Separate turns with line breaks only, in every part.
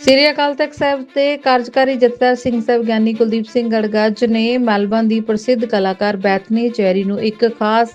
ਸ੍ਰੀ ਅਕਾਲ ਤਖਤ ਸਾਹਿਬ ਦੇ ਕਾਰਜਕਾਰੀ ਜਥੇਦਾਰ ਸਿੰਘ ਸਾਹਿਬ ਗਿਆਨੀ ਕੁਲਦੀਪ ਸਿੰਘ ਗੜਗੱਜ ਨੇ ਮੈਲਬਨ ਦੀ ਪ੍ਰਸਿੱਧ ਕਲਾਕਾਰ ਬੈਥਨੀ ਚੈਰੀ ਨੂੰ ਇੱਕ ਖਾਸ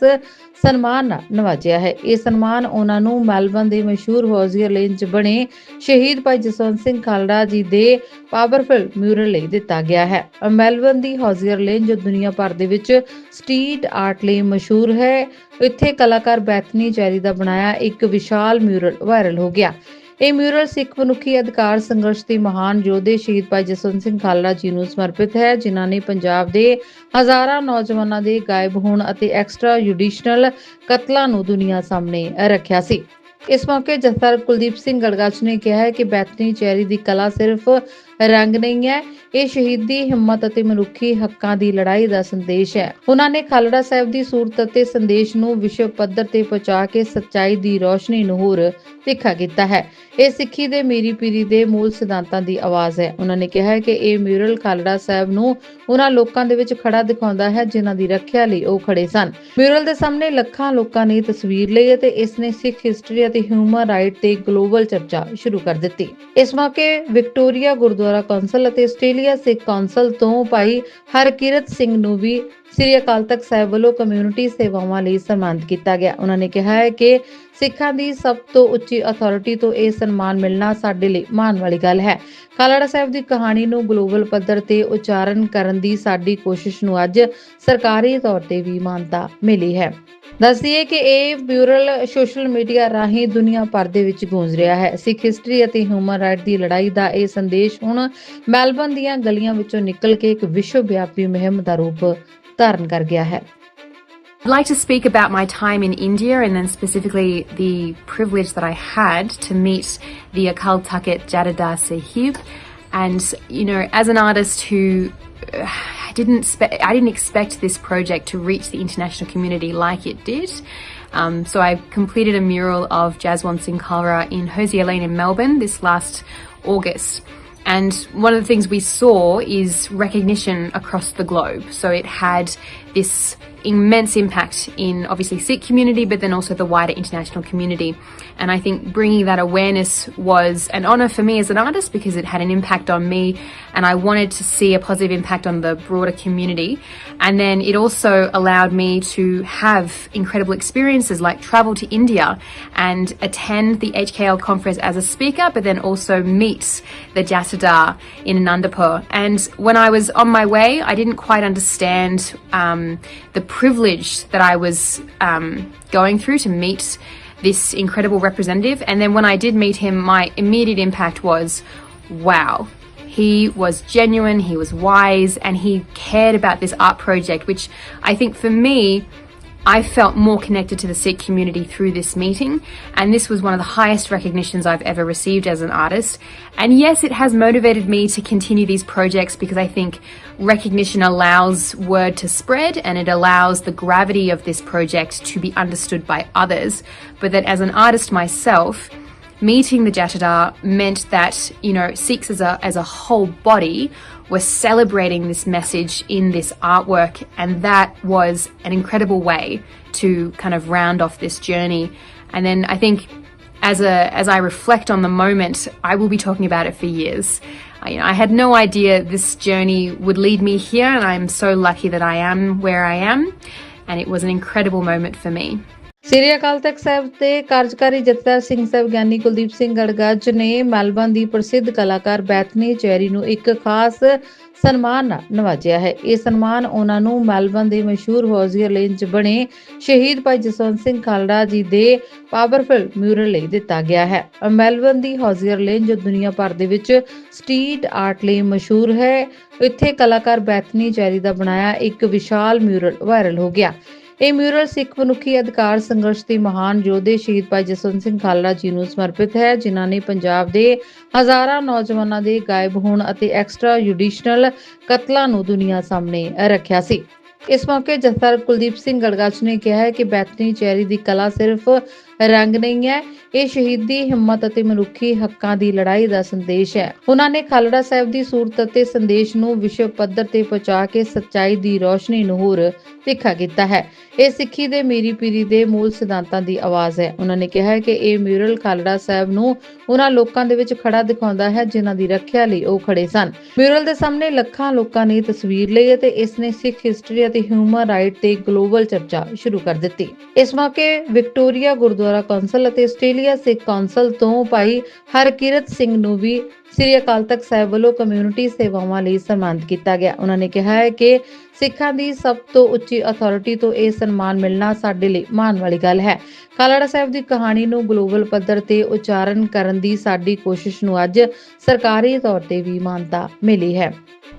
ਸਨਮਾਨ ਨਾਲ ਨਵਾਜਿਆ ਹੈ। ਇਹ ਸਨਮਾਨ ਉਹਨਾਂ ਨੂੰ ਮੈਲਬਨ ਦੇ ਮਸ਼ਹੂਰ ਹੌਜ਼ੀਅਰ ਲੇਨ 'ਚ ਬਣੇ ਸ਼ਹੀਦ ਭਾਈ ਜਸਵੰਤ ਸਿੰਘ ਖਾਲੜਾ ਜੀ ਦੇ ਪਾਵਰਫੁਲ ਮਿਊਰਲ ਲਈ ਦਿੱਤਾ ਗਿਆ ਹੈ। ਮੈਲਬਨ ਦੀ ਹੌਜ਼ੀਅਰ ਲੇਨ ਜੋ ਦੁਨੀਆ ਭਰ ਦੇ ਵਿੱਚ ਸਟਰੀਟ ਆਰਟ ਲਈ ਮਸ਼ਹੂਰ ਹੈ। ਇੱਥੇ ਕਲਾਕਾਰ ਬੈਥਨੀ ਚੈਰੀ ਦਾ ਬਣਾਇਆ ਇੱਕ ਵਿਸ਼ਾਲ ਮਿਊਰਲ ਵਾਇਰਲ ਹੋ ਗਿਆ। ਇਹ ਮਿਊਰਲ ਸਿੱਖ ਮਨੁੱਖੀ ਅਧਿਕਾਰ ਸੰਘਰਸ਼ ਦੇ ਮਹਾਨ ਯੋਧੇ ਸ਼ਹੀਦ ਭਾਈ ਜਸਵੰਤ ਸਿੰਘ ਖਾਲੜਾ ਜੀ ਨੂੰ ਸਮਰਪਿਤ ਹੈ, ਜਿਨ੍ਹਾਂ ਨੇ ਪੰਜਾਬ ਦੇ ਹਜ਼ਾਰਾਂ ਨੌਜਵਾਨਾਂ ਦੇ ਗਾਇਬ ਹੋਣ ਅਤੇ ਐਕਸਟਰਾ ਜੁਡੀਸ਼ਨਲ ਕਤਲਾਂ ਨੂੰ ਦੁਨੀਆ ਸਾਹਮਣੇ ਰੱਖਿਆ ਸੀ। ਇਸ ਮੌਕੇ ਜਥੇਦਾਰ ਕੁਲਦੀਪ ਸਿੰਘ ਗੜਗਾਚ ਨੇ ਕਿਹਾ ਹੈ ਕਿ ਬੈਤਨੀ ਚੈਰੀ ਦੀ ਕਲਾ ਸਿਰਫ ਰੰਗ ਨਹੀਂ ਹੈ। ਇਹ ਸ਼ਹੀਦੀ ਹਿੰਮਤ ਅਤੇ ਮਨੁੱਖੀ ਹੱਕਾਂ ਦੀ ਲੜਾਈ ਦਾ ਸੰਦੇਸ਼ ਹੈ। ਉਹਨਾਂ ਨੇ ਖਾਲੜਾ ਸਾਹਿਬ ਦੀ ਸੂਰਤ ਅਤੇ ਸੰਦੇਸ਼ ਨੂੰ ਵਿਸ਼ਵ ਪੱਧਰ ਤੇ ਪਹੁੰਚਾ ਕੇ ਸੱਚਾਈ ਦੀ ਰੋਸ਼ਨੀ ਨੂੰ ਹੋਰ ਤਿੱਖਾ ਕੀਤਾ ਹੈ। ਇਹ ਸਿੱਖੀ ਦੇ ਮੀਰੀ ਪੀਰੀ ਦੇ ਮੂਲ ਸਿਧਾਂਤਾਂ ਦੀ ਆਵਾਜ਼ ਹੈ। ਉਹਨਾਂ ਨੇ ਕਿਹਾ ਕਿ ਇਹ ਮਿਊਰਲ ਖਾਲੜਾ ਸਾਹਿਬ ਨੂੰ ਉਹਨਾਂ ਲੋਕਾਂ ਦੇ ਵਿੱਚ ਖੜਾ ਦਿਖਾਉਂਦਾ ਹੈ ਜਿਨ੍ਹਾਂ ਦੀ ਰੱਖਿਆ ਲਈ ਉਹ ਖੜੇ ਸਨ। ਮਿਊਰਲ ਦੇ ਸਾਹਮਣੇ ਲੱਖਾਂ ਲੋਕਾਂ ਨੇ ਤਸਵੀਰ ਲਈ ਅਤੇ ਇਸ ਨੇ ਸਿੱਖ ਹਿਸਟਰੀ ਅਤੇ ਹਿਊਮਨ ਰਾਈਟ ਤੇ ਗਲੋਬਲ ਚਰਚਾ ਸ਼ੁਰੂ ਕਰ ਦਿੱਤੀ। ਇਸ ਮੌਕੇ ਵਿਕਟੋਰੀਆ ਗੁਰਦੁਆਰਾ ਕੌਂਸਲ ਅਤੇ ਆਸਟ੍ਰੇਲੀਆ ਸਿੱਖ ਕੌਂਸਲ ਤੋਂ ਭਾਈ ਹਰਕਿਰਤ ਸਿੰਘ ਨੂੰ ਵੀ ਸ੍ਰੀ ਅਕਾਲ ਤਖਤ ਸਾਹਿਬ ਵੱਲੋਂ ਕਮਿਊਨਿਟੀ ਸੇਵਾਵਾਂ ਲਈ ਸਨਮਾਨਿਤ ਕੀਤਾ ਗਿਆ। ਉਹਨਾਂ ਨੇ ਕਿਹਾ ਹੈ ਕਿ ਸਿੱਖਾਂ ਦੀ ਸਭ ਤੋਂ ਉੱਚੀ ਅਥਾਰਟੀ ਤੋਂ ਇਹ ਸਨਮਾਨ ਮਿਲਣਾ ਸਾਡੇ ਲਈ ਮਾਣ ਵਾਲੀ ਗੱਲ ਹੈ। ਖਾਲੜਾ ਸਾਹਿਬ ਦੀ ਕਹਾਣੀ ਨੂੰ ਗਲੋਬਲ ਪੱਧਰ ਤੇ ਉਚਾਰਨ ਕਰਨ ਦੀ ਸਾਡੀ ਕੋਸ਼ਿਸ਼ ਨੂੰ ਅੱਜ ਸਰਕਾਰੀ ਤੌਰ ਤੇ ਵੀ ਮਾਨਤਾ ਮਿਲੀ ਹੈ। ਦੱਸਦੀਏ ਕਿ ਇਹ ਬਿਊਰਲ ਸੋਸ਼ਲ ਮੀਡੀਆ ਰਾਹੀਂ ਦੁਨੀਆ ਭਰ ਦੇ ਵਿੱਚ ਗੂੰਜ ਰਿਹਾ ਹੈ ਸਿੱਖ ਹਿਸਟਰੀ ਅਤੇ ਹਿਊਮਨ ਰਾਈਟ ਦੀ ਲੜਾਈ ਦਾ ਇਹ ਸੰਦੇਸ਼ ਹੁਣ ਮੈਲਬਨ ਦੀਆਂ ਗਲੀਆਂ ਵਿੱਚੋਂ ਨਿਕਲ ਕੇ ਇੱਕ ਵਿਸ਼ਵ ਵਿਆਪੀ ਮੁਹਿੰਮ ਦਾ ਰੂਪ ਧਾਰਨ ਕਰ ਗਿਆ ਹੈ
I'd like to speak about my time in India and then specifically the privilege that I had to meet the Akal Takht Jadadar Sahib. And, you know, as an artist who uh, didn't spe- I didn't expect this project to reach the international community like it did. Um, so I completed a mural of Jaswant Singh Kalra in Hosier Lane in Melbourne this last August. And one of the things we saw is recognition across the globe. So it had this immense impact in obviously Sikh community, but then also the wider international community. And I think bringing that awareness was an honor for me as an artist because it had an impact on me and I wanted to see a positive impact on the broader community. And then it also allowed me to have incredible experiences like travel to India and attend the HKL conference as a speaker, but then also meet the Jatadar in Anandapur. And when I was on my way, I didn't quite understand um, the privilege that I was um, going through to meet this incredible representative. And then when I did meet him, my immediate impact was wow. He was genuine, he was wise, and he cared about this art project, which I think for me, I felt more connected to the Sikh community through this meeting, and this was one of the highest recognitions I've ever received as an artist. And yes, it has motivated me to continue these projects because I think recognition allows word to spread and it allows the gravity of this project to be understood by others. But that as an artist myself, meeting the Jatadar meant that, you know, Sikhs as a, as a whole body were celebrating this message in this artwork. And that was an incredible way to kind of round off this journey. And then I think as a as I reflect on the moment, I will be talking about it for years. I, you know, I had no idea this journey would lead me here, and I'm so lucky that I am where I am. And it was an incredible moment for me.
ਸ੍ਰੀ ਅਕਾਲ ਤਖਤ ਸਾਹਿਬ ਦੇ ਕਾਰਜਕਾਰੀ ਜਥੇਦਾਰ ਸਿੰਘ ਸਾਹਿਬ ਗਿਆਨੀ ਕੁਲਦੀਪ ਸਿੰਘ ਗੜਗੱਜ ਨੇ Melbourne ਦੀ ਪ੍ਰਸਿੱਧ ਕਲਾਕਾਰ ਬੈਥਨੀ cherry ਨੂੰ ਇੱਕ ਖਾਸ ਸਨਮਾਨ ਨਾਲ ਨਵਾਜਿਆ ਹੈ। ਇਹ ਸਨਮਾਨ ਉਹਨਾਂ ਨੂੰ ਮੈਲਬਨ ਦੇ ਮਸ਼ਹੂਰ ਹੌਜ਼ੀਅਰ ਲੇਨ 'ਚ ਬਣੇ ਸ਼ਹੀਦ ਭਾਈ ਜਸਵੰਤ ਸਿੰਘ ਖਾਲੜਾ ਜੀ ਦੇ ਪਾਵਰਫੁਲ ਮਿਊਰਲ ਲਈ ਦਿੱਤਾ ਗਿਆ ਹੈ। ਮੈਲਬਨ ਦੀ ਹੌਜ਼ੀਅਰ ਲੇਨ ਜੋ ਦੁਨੀਆ ਭਰ ਦੇ ਵਿੱਚ ਸਟਰੀਟ ਆਰਟ ਲਈ ਮਸ਼ਹੂਰ ਹੈ। ਇੱਥੇ ਕਲਾਕਾਰ ਬੈਥਨੀ ਚੈਰੀ ਦਾ ਬਣਾਇਆ ਇੱਕ ਵਿਸ਼ਾਲ ਮਿਊਰਲ ਵਾਇਰਲ ਹੋ ਗਿਆ। ਇਹ ਮਿਊਰਲ ਸਿੱਖ ਮਨੁੱਖੀ ਅਧਿਕਾਰ ਸੰਘਰਸ਼ ਦੇ ਮਹਾਨ ਯੋਧੇ ਸ਼ਹੀਦ ਭਾਈ ਜਸਵੰਤ ਸਿੰਘ ਖਾਲੜਾ ਜੀ ਨੂੰ ਸਮਰਪਿਤ ਹੈ, ਜਿਨ੍ਹਾਂ ਨੇ ਪੰਜਾਬ ਦੇ ਹਜ਼ਾਰਾਂ ਨੌਜਵਾਨਾਂ ਦੇ ਗਾਇਬ ਹੋਣ ਅਤੇ ਐਕਸਟਰਾ ਜੁਡੀਸ਼ਨਲ ਕਤਲਾਂ ਨੂੰ ਦੁਨੀਆ ਸਾਹਮਣੇ ਰੱਖਿਆ ਸੀ। ਇਸ ਮੌਕੇ ਜਥੇਦਾਰ ਕੁਲਦੀਪ ਸਿੰਘ ਗੜਗਾਚ ਨੇ ਕਿਹਾ ਹੈ ਕਿ ਬੈਤਨੀ ਚੈਰੀ ਦੀ ਕਲਾ ਸਿਰਫ ਰੰਗ ਨਹੀਂ ਹੈ। ਇਹ ਸ਼ਹੀਦੀ ਹਿੰਮਤ ਅਤੇ ਮਨੁੱਖੀ ਹੱਕਾਂ ਦੀ ਲੜਾਈ ਦਾ ਸੰਦੇਸ਼ ਹੈ। ਉਹਨਾਂ ਨੇ ਖਾਲੜਾ ਸਾਹਿਬ ਦੀ ਸੂਰਤ ਅਤੇ ਸੰਦੇਸ਼ ਨੂੰ ਵਿਸ਼ਵ ਪੱਧਰ ਤੇ ਪਹੁੰਚਾ ਕੇ ਸੱਚਾਈ ਦੀ ਰੋਸ਼ਨੀ ਨੂੰ ਹੋਰ ਤਿੱਖਾ ਕੀਤਾ ਹੈ। ਇਹ ਸਿੱਖੀ ਦੇ ਮੀਰੀ ਪੀਰੀ ਦੇ ਮੂਲ ਸਿਧਾਂਤਾਂ ਦੀ ਆਵਾਜ਼ ਹੈ। ਉਹਨਾਂ ਨੇ ਕਿਹਾ ਕਿ ਇਹ ਮਿਊਰਲ ਖਾਲੜਾ ਸਾਹਿਬ ਨੂੰ ਉਹਨਾਂ ਲੋਕਾਂ ਦੇ ਵਿੱਚ ਖੜਾ ਦਿਖਾਉਂਦਾ ਹੈ ਜਿਨ੍ਹਾਂ ਦੀ ਰੱਖਿਆ ਲਈ ਉਹ ਖੜੇ ਸਨ। ਮਿਊਰਲ ਦੇ ਸਾਹਮਣੇ ਲੱਖਾਂ ਲੋਕਾਂ ਨੇ ਤਸਵੀਰ ਲਈ ਅਤੇ ਇਸ ਨੇ ਸਿੱਖ ਹਿਸਟਰੀ ਅਤੇ ਹਿਊਮਨ ਰਾਈਟ ਤੇ ਗਲੋਬਲ ਚਰਚਾ ਸ਼ੁਰੂ ਕਰ ਦਿੱਤੀ। ਇਸ ਮੌਕੇ ਵਿਕਟੋਰੀਆ ਗੁਰਦੁਆਰਾ ਕੌਂਸਲ ਅਤੇ ਆਸਟ੍ਰੇਲੀਆ ਸਿੱਖ ਕੌਂਸਲ ਤੋਂ ਭਾਈ ਹਰਕਿਰਤ ਸਿੰਘ ਨੂੰ ਵੀ ਸ੍ਰੀ ਅਕਾਲ ਤਖਤ ਸਾਹਿਬ ਵੱਲੋਂ ਕਮਿਊਨਿਟੀ ਸੇਵਾਵਾਂ ਲਈ ਸਨਮਾਨਿਤ ਕੀਤਾ ਗਿਆ। ਉਹਨਾਂ ਨੇ ਕਿਹਾ ਹੈ ਕਿ ਸਿੱਖਾਂ ਦੀ ਸਭ ਤੋਂ ਉੱਚੀ ਅਥਾਰਟੀ ਤੋਂ ਇਹ ਸਨਮਾਨ ਮਿਲਣਾ ਸਾਡੇ ਲਈ ਮਾਣ ਵਾਲੀ ਗੱਲ ਹੈ। ਕਾਲੜਾ ਸਾਹਿਬ ਦੀ ਕਹਾਣੀ ਨੂੰ ਗਲੋਬਲ ਪੱਧਰ ਤੇ ਉਚਾਰਨ ਕਰਨ ਦੀ ਸਾਡੀ ਕੋਸ਼ਿਸ਼ ਨੂੰ ਅੱਜ ਸਰਕਾਰੀ ਤੌਰ ਤੇ ਵੀ ਮਾਨਤਾ ਮਿਲੀ ਹੈ।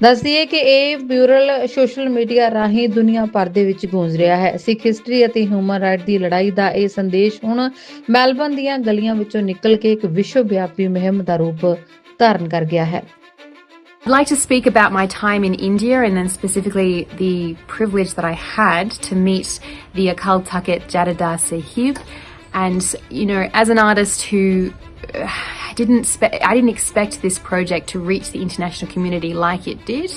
ਦੱਸਦੀਏ ਕਿ ਇਹ ਬਿਊਰਲ ਸੋਸ਼ਲ ਮੀਡੀਆ ਰਾਹੀਂ ਦੁਨੀਆ ਭਰ ਦੇ ਵਿੱਚ ਗੂੰਜ ਰਿਹਾ ਹੈ। ਸਿੱਖ ਹਿਸਟਰੀ ਅਤੇ ਹਿਊਮਨ ਰਾਈਟ ਦੀ ਲੜਾਈ ਦਾ ਇਹ ਸੰਦੇਸ਼ ਹੁਣ ਮੈਲਬਨ ਦੀਆਂ ਗਲੀਆਂ ਵਿੱਚੋਂ ਨਿਕਲ ਕੇ ਇੱਕ ਵਿਸ਼ਵ ਵਿਆਪੀ ਮੁਹਿੰਮ ਦਾ ਰੂਪ ਧਾਰਨ ਕਰ ਗਿਆ ਹੈ
I'd like to speak about my time in India and then specifically the privilege that I had to meet the Akal Takht Jadadar Sahib. And, you know, as an artist who uh, didn't spe- I didn't expect this project to reach the international community like it did.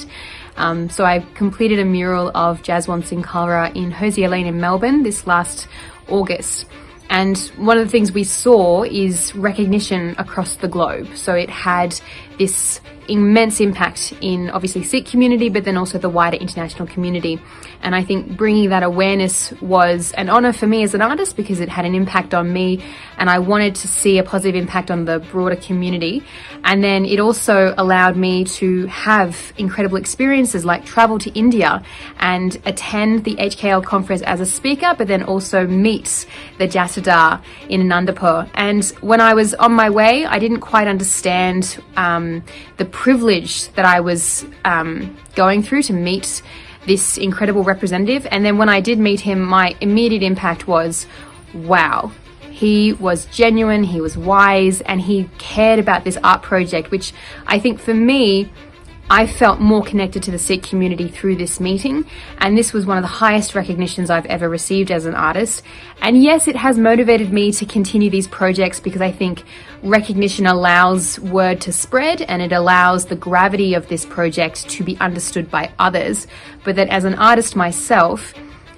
Um, so I completed a mural of Jaswant Singh Kalra in Hosier Lane in Melbourne this last August. And one of the things we saw is recognition across the globe. So it had this immense impact in obviously Sikh community, but then also the wider international community. And I think bringing that awareness was an honor for me as an artist because it had an impact on me and I wanted to see a positive impact on the broader community. And then it also allowed me to have incredible experiences like travel to India and attend the HKL conference as a speaker, but then also meet the Jatadar in Anandapur. And when I was on my way, I didn't quite understand um, the privilege that I was um, going through to meet this incredible representative. And then when I did meet him, my immediate impact was wow. He was genuine, he was wise, and he cared about this art project, which I think for me, I felt more connected to the Sikh community through this meeting, and this was one of the highest recognitions I've ever received as an artist. And yes, it has motivated me to continue these projects because I think recognition allows word to spread and it allows the gravity of this project to be understood by others. But that as an artist myself,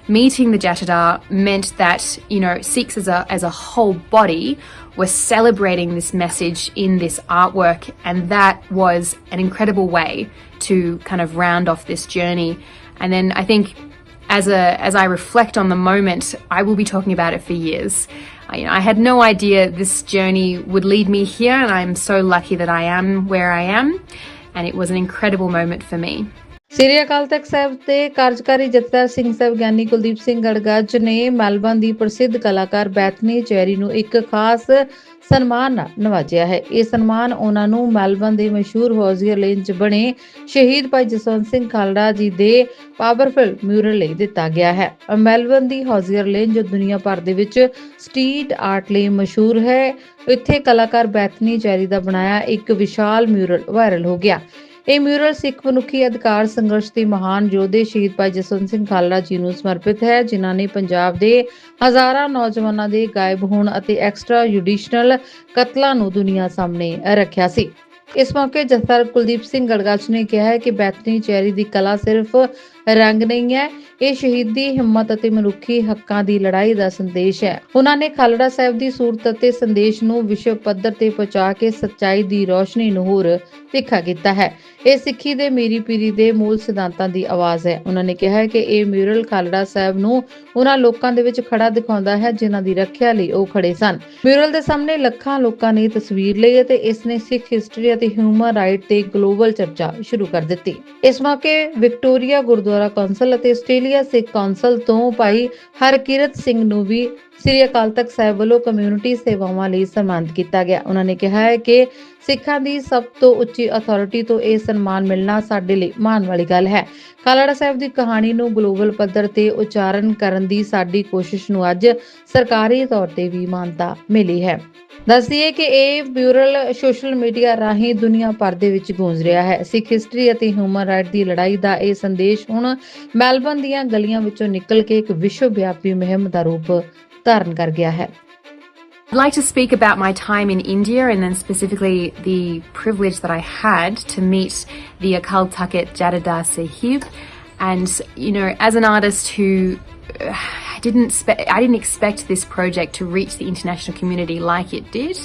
meeting the Jatadar meant that, you know, Sikhs as a, as a whole body were celebrating this message in this artwork. And that was an incredible way to kind of round off this journey. And then I think as a as I reflect on the moment, I will be talking about it for years. I, you know, I had no idea this journey would lead me here, and I'm so lucky that I am where I am. And it was an incredible moment for me.
ਸ੍ਰੀ ਅਕਾਲ ਤਖਤ ਸਾਹਿਬ ਦੇ ਕਾਰਜਕਾਰੀ ਜਥੇਦਾਰ ਸਿੰਘ ਸਾਹਿਬ ਗਿਆਨੀ ਕੁਲਦੀਪ ਸਿੰਘ ਗੜਗੱਜ ਨੇ Melbourne ਦੀ ਪ੍ਰਸਿੱਧ ਕਲਾਕਾਰ ਬੈਥਨੀ cherry ਨੂੰ ਇੱਕ ਖਾਸ ਸਨਮਾਨ ਨਾਲ ਨਵਾਜਿਆ ਹੈ। ਇਹ ਸਨਮਾਨ ਉਹਨਾਂ ਨੂੰ ਮੈਲਬਨ ਦੇ ਮਸ਼ਹੂਰ ਹੌਜ਼ੀਅਰ ਲੇਨ 'ਚ ਬਣੇ ਸ਼ਹੀਦ ਭਾਈ ਜਸਵੰਤ ਸਿੰਘ ਖਾਲੜਾ ਜੀ ਦੇ ਪਾਵਰਫੁਲ ਮਿਊਰਲ ਲਈ ਦਿੱਤਾ ਗਿਆ ਹੈ। ਮੈਲਬਨ ਦੀ ਹੌਜ਼ੀਅਰ ਲੇਨ ਜੋ ਦੁਨੀਆ ਭਰ ਦੇ ਵਿੱਚ ਸਟਰੀਟ ਆਰਟ ਲਈ ਮਸ਼ਹੂਰ ਹੈ। ਇੱਥੇ ਕਲਾਕਾਰ ਬੈਥਨੀ ਚੈਰੀ ਦਾ ਬਣਾਇਆ ਇੱਕ ਵਿਸ਼ਾਲ ਮਿਊਰਲ ਵਾਇਰਲ ਹੋ ਗਿਆ। ਇਹ ਮਿਊਰਲ ਸਿੱਖ ਮਨੁੱਖੀ ਅਧਿਕਾਰ ਸੰਘਰਸ਼ ਦੇ ਮਹਾਨ ਯੋਧੇ ਸ਼ਹੀਦ ਭਾਈ ਜਸਵੰਤ ਸਿੰਘ ਖਾਲੜਾ ਜੀ ਨੂੰ ਸਮਰਪਿਤ ਹੈ, ਜਿਨ੍ਹਾਂ ਨੇ ਪੰਜਾਬ ਦੇ ਹਜ਼ਾਰਾਂ ਨੌਜਵਾਨਾਂ ਦੇ ਗਾਇਬ ਹੋਣ ਅਤੇ ਐਕਸਟਰਾ ਜੁਡੀਸ਼ਨਲ ਕਤਲਾਂ ਨੂੰ ਦੁਨੀਆ ਸਾਹਮਣੇ ਰੱਖਿਆ ਸੀ। ਇਸ ਮੌਕੇ ਜਥੇਦਾਰ ਕੁਲਦੀਪ ਸਿੰਘ ਗੜਗਾਚ ਨੇ ਕਿਹਾ ਹੈ ਕਿ ਬੈਤਨੀ ਚੈਰੀ ਦੀ ਕਲਾ ਸਿਰਫ ਰੰਗ ਨਹੀਂ ਹੈ, ਇਹ ਸ਼ਹੀਦੀ ਹਿੰਮਤ ਅਤੇ ਮਨੁੱਖੀ ਹੱਕਾਂ ਦੀ ਲੜਾਈ ਦਾ ਸੰਦੇਸ਼ ਹੈ। ਉਹਨਾਂ ਨੇ ਖਾਲੜਾ ਸਾਹਿਬ ਦੀ ਸੂਰਤ ਅਤੇ ਸੰਦੇਸ਼ ਨੂੰ ਵਿਸ਼ਵ ਪੱਧਰ ਤੇ ਪਹੁੰਚਾ ਕੇ ਸੱਚਾਈ ਦੀ ਰੋਸ਼ਨੀ ਨੂੰ ਹੋਰ ਤਿੱਖਾ ਕੀਤਾ ਹੈ। ਇਹ ਸਿੱਖੀ ਦੇ ਮੀਰੀ ਪੀਰੀ ਦੇ ਮੂਲ ਸਿਧਾਂਤਾਂ ਦੀ ਆਵਾਜ਼ ਹੈ। ਉਹਨਾਂ ਨੇ ਕਿਹਾ ਹੈ ਕਿ ਇਹ ਮਿਊਰਲ ਖਾਲੜਾ ਸਾਹਿਬ ਨੂੰ ਉਹਨਾਂ ਲੋਕਾਂ ਦੇ ਵਿੱਚ ਖੜਾ ਦਿਖਾਉਂਦਾ ਹੈ ਜਿਨ੍ਹਾਂ ਦੀ ਰੱਖਿਆ ਲਈ ਉਹ ਖੜੇ ਸਨ। ਮਿਊਰਲ ਦੇ ਸਾਹਮਣੇ ਲੱਖਾਂ ਲੋਕਾਂ ਨੇ ਤਸਵੀਰ ਲਈ ਅਤੇ ਇਸ ਨੇ ਸਿੱਖ ਹਿਸਟਰੀ ਅਤੇ ਹਿਊਮਨ ਰਾਈਟ ਤੇ ਗਲੋਬਲ ਚਰਚਾ ਸ਼ੁਰੂ ਕਰ ਦਿੱਤੀ। ਇਸ ਮੌਕੇ ਵਿਕਟੋਰੀਆ ਗੁਰਦੁਆਰਾ ਕੌਂਸਲ ਅਤੇ ਆਸਟ੍ਰੇਲੀਆ ਸਿੱਖ ਕੌਂਸਲ ਤੋਂ ਭਾਈ ਹਰਕਿਰਤ ਸਿੰਘ ਨੂੰ ਵੀ ਸ੍ਰੀ ਅਕਾਲ ਤਖਤ ਸਾਹਿਬ ਵੱਲੋਂ ਕਮਿਊਨਿਟੀ ਸੇਵਾਵਾਂ ਲਈ ਸਨਮਾਨਿਤ ਕੀਤਾ ਗਿਆ। ਉਹਨਾਂ ਨੇ ਕਿਹਾ ਹੈ ਕਿ ਸਿੱਖਾਂ ਦੀ ਸਭ ਤੋਂ ਉੱਚੀ ਅਥਾਰਟੀ ਤੋਂ ਇਹ ਸਨਮਾਨ ਮਿਲਣਾ ਸਾਡੇ ਲਈ ਮਾਣ ਵਾਲੀ ਗੱਲ ਹੈ। ਕਾਲੜਾ ਸਾਹਿਬ ਦੀ ਕਹਾਣੀ ਨੂੰ ਗਲੋਬਲ ਪੱਧਰ ਤੇ ਉਚਾਰਨ ਕਰਨ ਦੀ ਸਾਡੀ ਕੋਸ਼ਿਸ਼ ਨੂੰ ਅੱਜ ਸਰਕਾਰੀ ਤੌਰ ਤੇ ਵੀ ਮਾਨਤਾ ਮਿਲੀ ਹੈ। ਦੱਸਦੀਏ ਕਿ ਇਹ ਬਿਊਰਲ ਸੋਸ਼ਲ ਮੀਡੀਆ ਰਾਹੀਂ ਦੁਨੀਆ ਭਰ ਦੇ ਵਿੱਚ ਗੂੰਜ ਰਿਹਾ ਹੈ। ਸਿੱਖ ਹਿਸਟਰੀ ਅਤੇ ਹਿਊਮਨ ਰਾਈਟ ਦੀ ਲੜਾਈ ਦਾ ਇਹ ਸੰਦੇਸ਼ ਹੁਣ ਮੈਲਬਨ ਦੀਆਂ ਗਲੀਆਂ ਵਿੱਚੋਂ ਨਿਕਲ ਕੇ ਇੱਕ ਵਿਸ਼ਵ ਵਿਆਪੀ ਮੁਹਿੰਮ ਦਾ ਰੂਪ ਧਾਰਨ ਕਰ ਗਿਆ ਹੈ
I'd like to speak about my time in India and then specifically the privilege that I had to meet the Akal Takht Jadada Sahib. And, you know, as an artist who uh, didn't spe- I didn't expect this project to reach the international community like it did.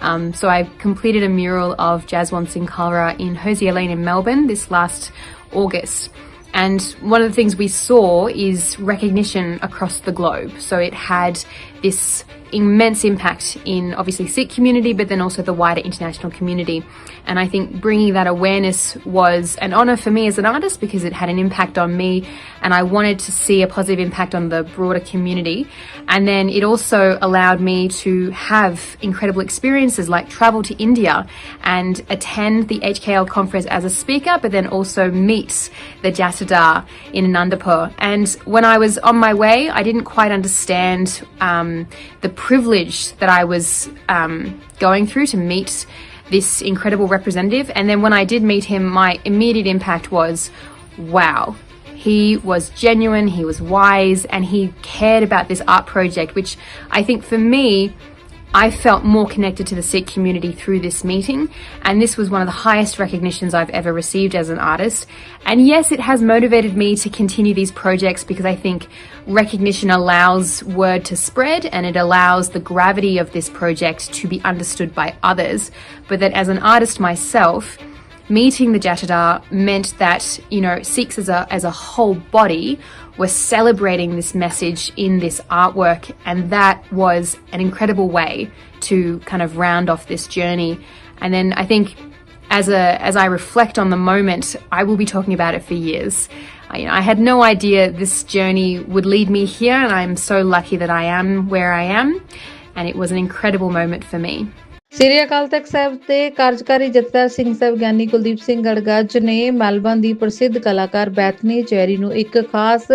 Um, so I completed a mural of Jaswant Singh Kalra in Hosier Lane in Melbourne this last August. And one of the things we saw is recognition across the globe. So it had this immense impact in obviously Sikh community, but then also the wider international community. And I think bringing that awareness was an honor for me as an artist because it had an impact on me and I wanted to see a positive impact on the broader community. And then it also allowed me to have incredible experiences like travel to India and attend the HKL conference as a speaker, but then also meet the Jatadar in Anandapur. And when I was on my way, I didn't quite understand um, the privilege that I was um, going through to meet this incredible representative. And then when I did meet him, my immediate impact was wow. He was genuine, he was wise, and he cared about this art project, which I think for me, I felt more connected to the Sikh community through this meeting, and this was one of the highest recognitions I've ever received as an artist. And yes, it has motivated me to continue these projects because I think recognition allows word to spread and it allows the gravity of this project to be understood by others. But that as an artist myself, meeting the Jatadar meant that, you know, Sikhs as a, as a whole body were celebrating this message in this artwork. And that was an incredible way to kind of round off this journey. And then I think as a, as I reflect on the moment, I will be talking about it for years. I, you know, I had no idea this journey would lead me here, and I'm so lucky that I am where I am. And it was an incredible moment for me.
ਸ੍ਰੀ ਅਕਾਲ ਤਖਤ ਸਾਹਿਬ ਦੇ ਕਾਰਜਕਾਰੀ ਜਥੇਦਾਰ ਸਿੰਘ ਸਾਹਿਬ ਗਿਆਨੀ ਕੁਲਦੀਪ ਸਿੰਘ ਗੜਗੱਜ ਨੇ Melbourne ਦੀ ਪ੍ਰਸਿੱਧ ਕਲਾਕਾਰ ਬੈਥਨੀ cherry ਨੂੰ ਇੱਕ ਖਾਸ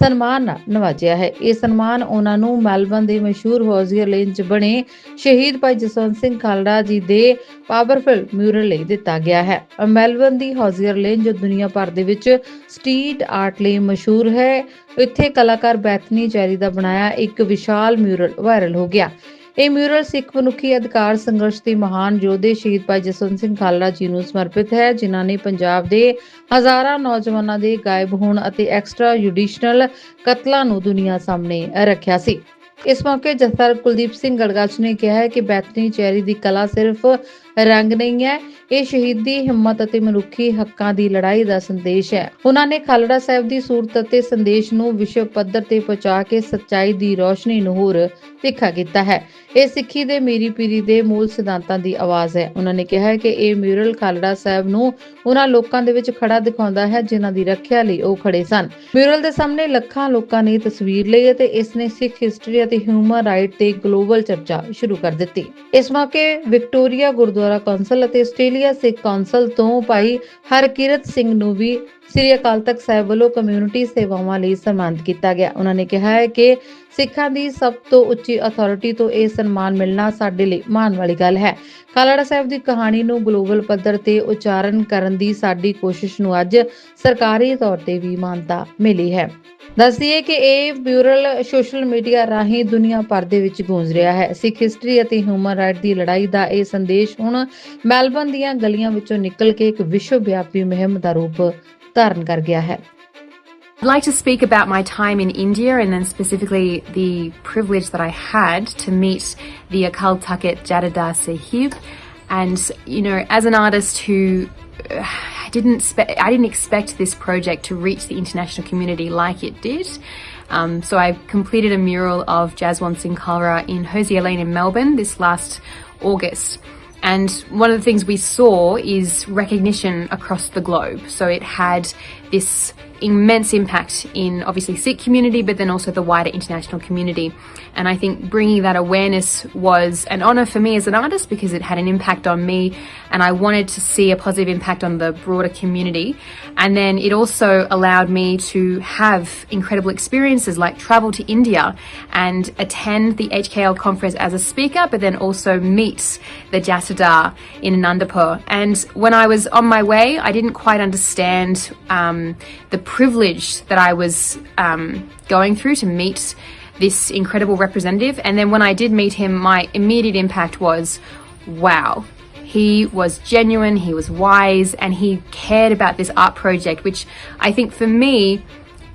ਸਨਮਾਨ ਨਾਲ ਨਵਾਜਿਆ ਹੈ। ਇਹ ਸਨਮਾਨ ਉਹਨਾਂ ਨੂੰ ਮੈਲਬਨ ਦੇ ਮਸ਼ਹੂਰ ਹੌਜ਼ੀਅਰ ਲੇਨ 'ਚ ਬਣੇ ਸ਼ਹੀਦ ਭਾਈ ਜਸਵੰਤ ਸਿੰਘ ਖਾਲੜਾ ਜੀ ਦੇ ਪਾਵਰਫੁਲ ਮਿਊਰਲ ਲਈ ਦਿੱਤਾ ਗਿਆ ਹੈ। ਮੈਲਬਨ ਦੀ ਹੌਜ਼ੀਅਰ ਲੇਨ ਜੋ ਦੁਨੀਆ ਭਰ ਦੇ ਵਿੱਚ ਸਟਰੀਟ ਆਰਟ ਲਈ ਮਸ਼ਹੂਰ ਹੈ। ਇੱਥੇ ਕਲਾਕਾਰ ਬੈਥਨੀ ਚੈਰੀ ਦਾ ਬਣਾਇਆ ਇੱਕ ਵਿਸ਼ਾਲ ਮਿਊਰਲ ਵਾਇਰਲ ਹੋ ਗਿਆ। ਇਹ ਮਿਊਰਲ ਸਿੱਖ ਮਨੁੱਖੀ ਅਧਿਕਾਰ ਸੰਘਰਸ਼ ਦੇ ਮਹਾਨ ਯੋਧੇ ਸ਼ਹੀਦ ਭਾਈ ਜਸਵੰਤ ਸਿੰਘ ਖਾਲੜਾ ਜੀ ਨੂੰ ਸਮਰਪਿਤ ਹੈ, ਜਿਨ੍ਹਾਂ ਨੇ ਪੰਜਾਬ ਦੇ ਹਜ਼ਾਰਾਂ ਨੌਜਵਾਨਾਂ ਦੇ ਗਾਇਬ ਹੋਣ ਅਤੇ ਐਕਸਟਰਾ ਜੁਡੀਸ਼ਨਲ ਕਤਲਾਂ ਨੂੰ ਦੁਨੀਆ ਸਾਹਮਣੇ ਰੱਖਿਆ ਸੀ। ਇਸ ਮੌਕੇ ਜਥੇਦਾਰ ਕੁਲਦੀਪ ਸਿੰਘ ਗੜਗਾਚ ਨੇ ਕਿਹਾ ਹੈ ਕਿ ਬੈਤਨੀ ਚੈਰੀ ਦੀ ਕਲਾ ਸਿਰਫ ਰੰਗ ਨਹੀਂ ਹੈ। ਇਹ ਸ਼ਹੀਦੀ ਹਿੰਮਤ ਅਤੇ ਮਨੁੱਖੀ ਹੱਕਾਂ ਦੀ ਲੜਾਈ ਦਾ ਸੰਦੇਸ਼ ਹੈ। ਉਹਨਾਂ ਨੇ ਖਾਲੜਾ ਸਾਹਿਬ ਦੀ ਸੂਰਤ ਅਤੇ ਸੰਦੇਸ਼ ਨੂੰ ਵਿਸ਼ਵ ਪੱਧਰ ਤੇ ਪਹੁੰਚਾ ਕੇ ਸੱਚਾਈ ਦੀ ਰੋਸ਼ਨੀ ਨੂੰ ਹੋਰ ਤਿੱਖਾ ਕੀਤਾ ਹੈ। ਇਹ ਸਿੱਖੀ ਦੇ ਮੀਰੀ ਪੀਰੀ ਦੇ ਮੂਲ ਸਿਧਾਂਤਾਂ ਦੀ ਆਵਾਜ਼ ਹੈ। ਉਹਨਾਂ ਨੇ ਕਿਹਾ ਕਿ ਇਹ ਮਿਊਰਲ ਖਾਲੜਾ ਸਾਹਿਬ ਨੂੰ ਉਹਨਾਂ ਲੋਕਾਂ ਦੇ ਵਿੱਚ ਖੜਾ ਦਿਖਾਉਂਦਾ ਹੈ ਜਿਨ੍ਹਾਂ ਦੀ ਰੱਖਿਆ ਲਈ ਉਹ ਖੜੇ ਸਨ। ਮਿਊਰਲ ਦੇ ਸਾਹਮਣੇ ਲੱਖਾਂ ਲੋਕਾਂ ਨੇ ਤਸਵੀਰ ਲਈ ਅਤੇ ਇਸ ਨੇ ਸਿੱਖ ਹਿਸਟਰੀ ਅਤੇ ਹਿਊਮਨ ਰਾਈਟ ਤੇ ਗਲੋਬਲ ਚਰਚਾ ਸ਼ੁਰੂ ਕਰ ਦਿੱਤੀ। ਇਸ ਮੌਕੇ ਵਿਕਟੋਰੀਆ ਗੁਰਦੁਆਰਾ ਕੌਂਸਲ ਅਤੇ ਆਸਟ੍ਰੇਲੀਆ ਸਿੱਖ ਕੌਂਸਲ ਤੋਂ ਭਾਈ ਹਰਕਿਰਤ ਸਿੰਘ ਨੂੰ ਵੀ ਸ੍ਰੀ ਅਕਾਲ ਤਖਤ ਸਾਹਿਬ ਵੱਲੋਂ ਕਮਿਊਨਿਟੀ ਸੇਵਾਵਾਂ ਲਈ ਸਨਮਾਨਿਤ ਕੀਤਾ ਗਿਆ। ਉਹਨਾਂ ਨੇ ਕਿਹਾ ਹੈ ਕਿ ਸਿੱਖਾਂ ਦੀ ਸਭ ਤੋਂ ਉੱਚੀ ਅਥਾਰਟੀ ਤੋਂ ਇਹ ਸਨਮਾਨ ਮਿਲਣਾ ਸਾਡੇ ਲਈ ਮਾਣ ਵਾਲੀ ਗੱਲ ਹੈ। ਖਾਲੜਾ ਸਾਹਿਬ ਦੀ ਕਹਾਣੀ ਨੂੰ ਗਲੋਬਲ ਪੱਧਰ ਤੇ ਉਚਾਰਨ ਕਰਨ ਦੀ ਸਾਡੀ ਕੋਸ਼ਿਸ਼ ਨੂੰ ਅੱਜ ਸਰਕਾਰੀ ਤੌਰ ਤੇ ਵੀ ਮਾਨਤਾ ਮਿਲੀ ਹੈ। ਦੱਸਦੀਏ ਕਿ ਇਹ ਬਿਊਰਲ ਸੋਸ਼ਲ ਮੀਡੀਆ ਰਾਹੀਂ ਦੁਨੀਆ ਭਰ ਦੇ ਵਿੱਚ ਗੂੰਜ ਰਿਹਾ ਹੈ। ਸਿੱਖ ਹਿਸਟਰੀ ਅਤੇ ਹਿਊਮਨ ਰਾਈਟ ਦੀ ਲੜਾਈ ਦਾ ਇਹ ਸੰਦੇਸ਼ ਹੁਣ ਮੈਲਬਨ ਦੀਆਂ ਗਲੀਆਂ ਵਿੱਚੋਂ ਨਿਕਲ ਕੇ ਇੱਕ ਵਿਸ਼ਵ ਵਿਆਪੀ ਮੁਹਿੰਮ ਦਾ ਰੂਪ ਧਾਰਨ ਕਰ ਗਿਆ ਹੈ
I'd like to speak about my time in India and then specifically the privilege that I had to meet the Akal Takht Jadada Sahib. And, you know, as an artist who uh, didn't spe- I didn't expect this project to reach the international community like it did. Um, so I completed a mural of Jaswant Singh Kalra in Hosier Lane in Melbourne this last August. And one of the things we saw is recognition across the globe. So it had this immense impact in obviously Sikh community, but then also the wider international community. And I think bringing that awareness was an honor for me as an artist because it had an impact on me and I wanted to see a positive impact on the broader community. And then it also allowed me to have incredible experiences like travel to India and attend the HKL conference as a speaker, but then also meet the Jatadar in Anandapur. And when I was on my way, I didn't quite understand um, the privilege that I was um, going through to meet this incredible representative. And then when I did meet him, my immediate impact was wow. He was genuine, he was wise, and he cared about this art project, which I think for me,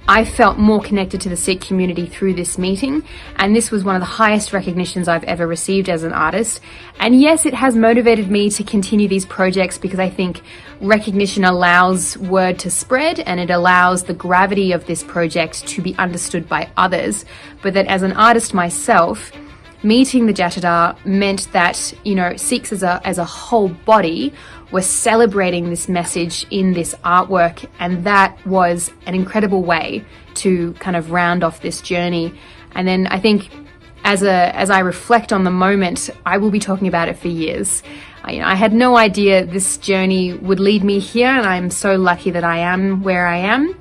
I felt more connected to the Sikh community through this meeting, and this was one of the highest recognitions I've ever received as an artist. And yes, it has motivated me to continue these projects because I think recognition allows word to spread and it allows the gravity of this project to be understood by others. But that as an artist myself, meeting the Jatadar meant that, you know, Sikhs as a, as a whole body were celebrating this message in this artwork. And that was an incredible way to kind of round off this journey. And then I think as a, as I reflect on the moment, I will be talking about it for years. I, you know, I had no idea this journey would lead me here, and I'm so lucky that I am where I am.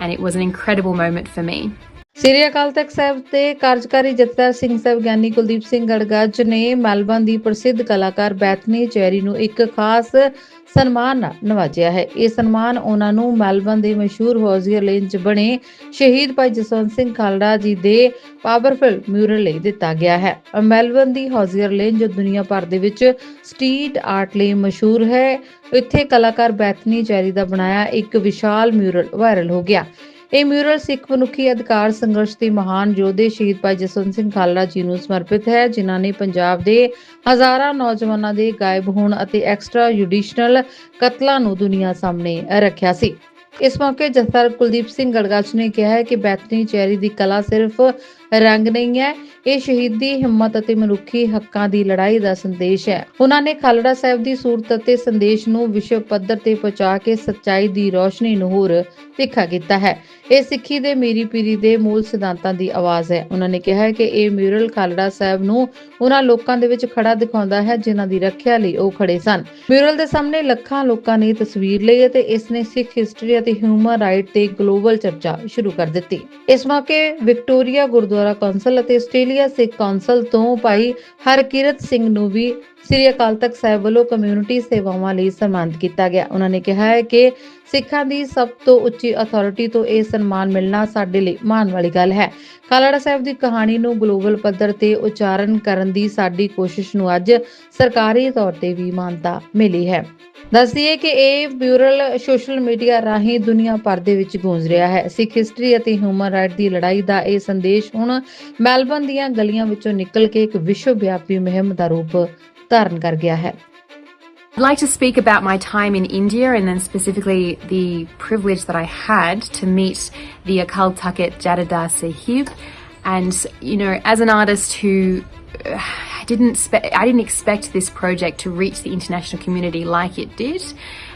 And it was an incredible moment for me.
ਸ੍ਰੀ ਅਕਾਲ ਤਖਤ ਸਾਹਿਬ ਤੇ ਕਾਰਜਕਾਰੀ ਜਥੇਦਾਰ ਸਿੰਘ ਸਾਹਿਬ ਗਿਆਨੀ ਕੁਲਦੀਪ ਸਿੰਘ ਗੜਗੱਜ ਨੇ Melbourne ਦੀ ਪ੍ਰਸਿੱਧ ਕਲਾਕਾਰ ਬੈਥਨੀ cherry ਨੂੰ ਇੱਕ ਖਾਸ ਸਨਮਾਨ ਨਾਲ ਨਵਾਜਿਆ ਹੈ। ਇਹ ਸਨਮਾਨ ਉਹਨਾਂ ਨੂੰ ਮੈਲਬਨ ਦੇ ਮਸ਼ਹੂਰ ਹੌਜ਼ੀਅਰ ਲੇਨ 'ਚ ਬਣੇ ਸ਼ਹੀਦ ਭਾਈ ਜਸਵੰਤ ਸਿੰਘ ਖਾਲੜਾ ਜੀ ਦੇ ਪਾਵਰਫੁਲ ਮਿਊਰਲ ਲਈ ਦਿੱਤਾ ਗਿਆ ਹੈ। ਮੈਲਬਨ ਦੀ ਹੌਜ਼ੀਅਰ ਲੇਨ ਜੋ ਦੁਨੀਆ ਭਰ ਦੇ ਵਿੱਚ ਸਟਰੀਟ ਆਰਟ ਲਈ ਮਸ਼ਹੂਰ ਹੈ। ਇੱਥੇ ਕਲਾਕਾਰ ਬੈਥਨੀ ਚੈਰੀ ਦਾ ਬਣਾਇਆ ਇੱਕ ਵਿਸ਼ਾਲ ਮਿਊਰਲ ਵਾਇਰਲ ਹੋ ਗਿਆ। ਇਹ ਮਿਊਰਲ ਸਿੱਖ ਮਨੁੱਖੀ ਅਧਿਕਾਰ ਸੰਘਰਸ਼ ਦੇ ਮਹਾਨ ਯੋਧੇ ਸ਼ਹੀਦ ਭਾਈ ਜਸਵੰਤ ਸਿੰਘ ਖਾਲੜਾ ਜੀ ਨੂੰ ਸਮਰਪਿਤ ਹੈ, ਜਿਨ੍ਹਾਂ ਨੇ ਪੰਜਾਬ ਦੇ ਹਜ਼ਾਰਾਂ ਨੌਜਵਾਨਾਂ ਦੇ ਗਾਇਬ ਹੋਣ ਅਤੇ ਐਕਸਟਰਾ ਜੁਡੀਸ਼ਨਲ ਕਤਲਾਂ ਨੂੰ ਦੁਨੀਆ ਸਾਹਮਣੇ ਰੱਖਿਆ ਸੀ। ਇਸ ਮੌਕੇ ਜਥੇਦਾਰ ਕੁਲਦੀਪ ਸਿੰਘ ਗੜਗਾਚ ਨੇ ਕਿਹਾ ਹੈ ਕਿ ਬੈਤਨੀ ਚੈਰੀ ਦੀ ਕਲਾ ਸਿਰਫ ਰੰਗ ਨਹੀਂ ਹੈ। ਇਹ ਸ਼ਹੀਦੀ ਹਿੰਮਤ ਅਤੇ ਮਨੁੱਖੀ ਹੱਕਾਂ ਦੀ ਲੜਾਈ ਦਾ ਸੰਦੇਸ਼ ਹੈ। ਉਹਨਾਂ ਨੇ ਖਾਲੜਾ ਸਾਹਿਬ ਦੀ ਸੂਰਤ ਅਤੇ ਸੰਦੇਸ਼ ਨੂੰ ਵਿਸ਼ਵ ਪੱਧਰ ਤੇ ਪਹੁੰਚਾ ਕੇ ਸੱਚਾਈ ਦੀ ਰੋਸ਼ਨੀ ਨੂੰ ਹੋਰ ਤਿੱਖਾ ਕੀਤਾ ਹੈ। ਇਹ ਸਿੱਖੀ ਦੇ ਮੀਰੀ ਪੀਰੀ ਦੇ ਮੂਲ ਸਿਧਾਂਤਾਂ ਦੀ ਆਵਾਜ਼ ਹੈ। ਉਹਨਾਂ ਨੇ ਕਿਹਾ ਕਿ ਇਹ ਮਿਊਰਲ ਖਾਲੜਾ ਸਾਹਿਬ ਨੂੰ ਉਹਨਾਂ ਲੋਕਾਂ ਦੇ ਵਿੱਚ ਖੜਾ ਦਿਖਾਉਂਦਾ ਹੈ ਜਿਨ੍ਹਾਂ ਦੀ ਰੱਖਿਆ ਲਈ ਉਹ ਖੜੇ ਸਨ। ਮਿਊਰਲ ਦੇ ਸਾਹਮਣੇ ਲੱਖਾਂ ਲੋਕਾਂ ਨੇ ਤਸਵੀਰ ਲਈ ਅਤੇ ਇਸ ਨੇ ਸਿੱਖ ਹਿਸਟਰੀ ਅਤੇ ਹਿਊਮਨ ਰਾਈਟ ਤੇ ਗਲੋਬਲ ਚਰਚਾ ਸ਼ੁਰੂ ਕਰ ਦਿੱਤੀ। ਇਸ ਮੌਕੇ ਵਿਕਟੋਰੀਆ ਗੁਰਦੁਆਰਾ ਕੌਂਸਲ ਅਤੇ ਆਸਟ੍ਰੇਲੀਆ ਸਿੱਖ ਕੌਂਸਲ ਤੋਂ ਭਾਈ ਹਰਕਿਰਤ ਸਿੰਘ ਨੂੰ ਵੀ ਸ੍ਰੀ ਅਕਾਲ ਤਖਤ ਸਾਹਿਬ ਵੱਲੋਂ ਕਮਿਊਨਿਟੀ ਸੇਵਾਵਾਂ ਲਈ ਸਨਮਾਨਿਤ ਕੀਤਾ ਗਿਆ। ਉਹਨਾਂ ਨੇ ਕਿਹਾ ਹੈ ਕਿ ਸਿੱਖਾਂ ਦੀ ਸਭ ਤੋਂ ਉੱਚੀ ਅਥਾਰਟੀ ਤੋਂ ਇਹ ਸਨਮਾਨ ਮਿਲਣਾ ਸਾਡੇ ਲਈ ਮਾਣ ਵਾਲੀ ਗੱਲ ਹੈ। ਖਾਲੜਾ ਸਾਹਿਬ ਦੀ ਕਹਾਣੀ ਨੂੰ ਗਲੋਬਲ ਪੱਧਰ ਤੇ ਉਚਾਰਨ ਕਰਨ ਦੀ ਸਾਡੀ ਕੋਸ਼ਿਸ਼ ਨੂੰ ਅੱਜ ਸਰਕਾਰੀ ਤੌਰ ਤੇ ਵੀ ਮਾਨਤਾ ਮਿਲੀ ਹੈ। ਦੱਸਦੀਏ ਕਿ ਇਹ ਬਿਊਰਲ ਸੋਸ਼ਲ ਮੀਡੀਆ ਰਾਹੀਂ ਦੁਨੀਆ ਭਰ ਦੇ ਵਿੱਚ ਗੂੰਜ ਰਿਹਾ ਹੈ। ਸਿੱਖ ਹਿਸਟਰੀ ਅਤੇ ਹਿਊਮਨ ਰਾਈਟ ਦੀ ਲੜਾਈ ਦਾ ਇਹ ਸੰਦੇਸ਼ ਹੁਣ ਮੈਲਬਨ ਦੀਆਂ ਗਲੀਆਂ ਵਿੱਚੋਂ ਨਿਕਲ ਕੇ ਇੱਕ ਵਿਸ਼ਵ ਵਿਆਪੀ ਮੁਹਿੰਮ ਦਾ ਰੂਪ ਧਾਰਨ ਕਰ ਗਿਆ ਹੈ
I'd like to speak about my time in India and then specifically the privilege that I had to meet the Akal Takht Jadadar Sahib. And, you know, as an artist who uh, didn't spe- I didn't expect this project to reach the international community like it did.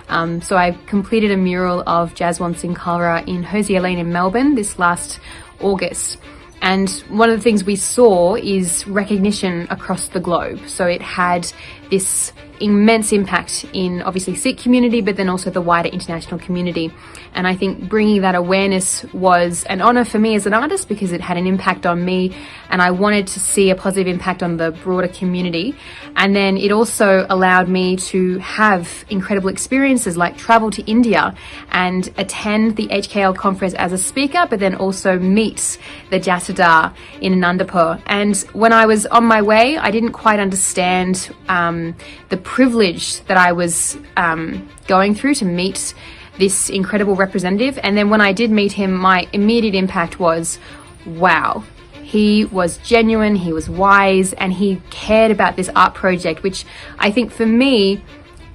Um, so I completed a mural of Jaswant Singh Kalra in Hosier Lane in Melbourne this last August. And one of the things we saw is recognition across the globe. So it had this immense impact in obviously Sikh community, but then also the wider international community. And I think bringing that awareness was an honor for me as an artist because it had an impact on me and I wanted to see a positive impact on the broader community. And then it also allowed me to have incredible experiences like travel to India and attend the HKL conference as a speaker, but then also meet the Jatadar in Anandapur. And when I was on my way, I didn't quite understand um, the privilege that I was um, going through to meet this incredible representative. And then when I did meet him, my immediate impact was wow. He was genuine, he was wise, and he cared about this art project, which I think for me,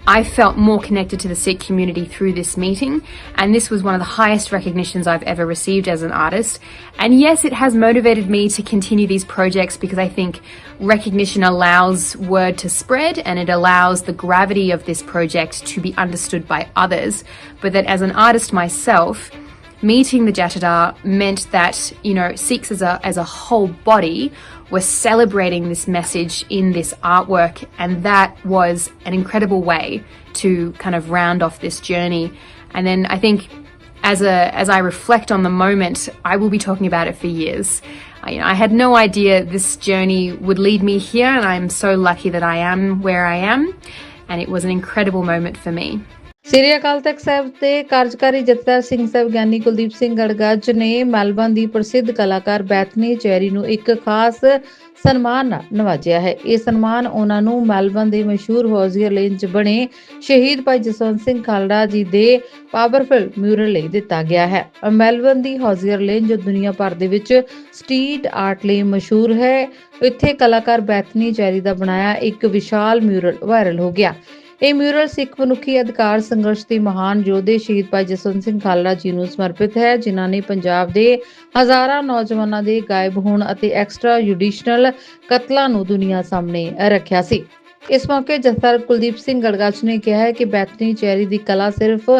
I felt more connected to the Sikh community through this meeting, and this was one of the highest recognitions I've ever received as an artist. And yes, it has motivated me to continue these projects because I think recognition allows word to spread and it allows the gravity of this project to be understood by others. But that as an artist myself, meeting the Jatadar meant that, you know, Sikhs as a, as a whole body were celebrating this message in this artwork. And that was an incredible way to kind of round off this journey. And then I think as a, as I reflect on the moment, I will be talking about it for years. I, you know, I had no idea this journey would lead me here. And I'm so lucky that I am where I am. And it was an incredible moment for me.
ਸ੍ਰੀ ਅਕਾਲ ਤਖਤ ਸਾਹਿਬ ਦੇ ਕਾਰਜਕਾਰੀ ਜਥੇਦਾਰ ਸਿੰਘ ਸਾਹਿਬ ਗਿਆਨੀ ਕੁਲਦੀਪ ਸਿੰਘ ਗੜਗੱਜ ਨੇ Melbourne ਦੀ ਪ੍ਰਸਿੱਧ ਕਲਾਕਾਰ ਬੈਥਨੀ cherry ਨੂੰ ਇੱਕ ਖਾਸ ਸਨਮਾਨ ਨਾਲ ਨਵਾਜਿਆ ਹੈ। ਇਹ ਸਨਮਾਨ ਉਹਨਾਂ ਨੂੰ ਮੈਲਬਨ ਦੇ ਮਸ਼ਹੂਰ ਹੌਜ਼ੀਅਰ ਲੇਨ 'ਚ ਬਣੇ ਸ਼ਹੀਦ ਭਾਈ ਜਸਵੰਤ ਸਿੰਘ ਖਾਲੜਾ ਜੀ ਦੇ ਪਾਵਰਫੁਲ ਮਿਊਰਲ ਲਈ ਦਿੱਤਾ ਗਿਆ ਹੈ। ਮੈਲਬਨ ਦੀ ਹੌਜ਼ੀਅਰ ਲੇਨ ਜੋ ਦੁਨੀਆ ਭਰ ਦੇ ਵਿੱਚ ਸਟਰੀਟ ਆਰਟ ਲਈ ਮਸ਼ਹੂਰ ਹੈ। ਇੱਥੇ ਕਲਾਕਾਰ ਬੈਥਨੀ ਚੈਰੀ ਦਾ ਬਣਾਇਆ ਇੱਕ ਵਿਸ਼ਾਲ ਮਿਊਰਲ ਵਾਇਰਲ ਹੋ ਗਿਆ। ਇਹ ਮਿਊਰਲ ਸਿੱਖ ਮਨੁੱਖੀ ਅਧਿਕਾਰ ਸੰਘਰਸ਼ ਦੇ ਮਹਾਨ ਯੋਧੇ ਸ਼ਹੀਦ ਭਾਈ ਜਸਵੰਤ ਸਿੰਘ ਖਾਲੜਾ ਜੀ ਨੂੰ ਸਮਰਪਿਤ ਹੈ, ਜਿਨ੍ਹਾਂ ਨੇ ਪੰਜਾਬ ਦੇ ਹਜ਼ਾਰਾਂ ਨੌਜਵਾਨਾਂ ਦੇ ਗਾਇਬ ਹੋਣ ਅਤੇ ਐਕਸਟਰਾ ਜੁਡੀਸ਼ਨਲ ਕਤਲਾਂ ਨੂੰ ਦੁਨੀਆ ਸਾਹਮਣੇ ਰੱਖਿਆ ਸੀ। ਇਸ ਮੌਕੇ ਜਥੇਦਾਰ ਕੁਲਦੀਪ ਸਿੰਘ ਗੜਗਾਚ ਨੇ ਕਿਹਾ ਹੈ ਕਿ ਬੈਤਨੀ ਚੈਰੀ ਦੀ ਕਲਾ ਸਿਰਫ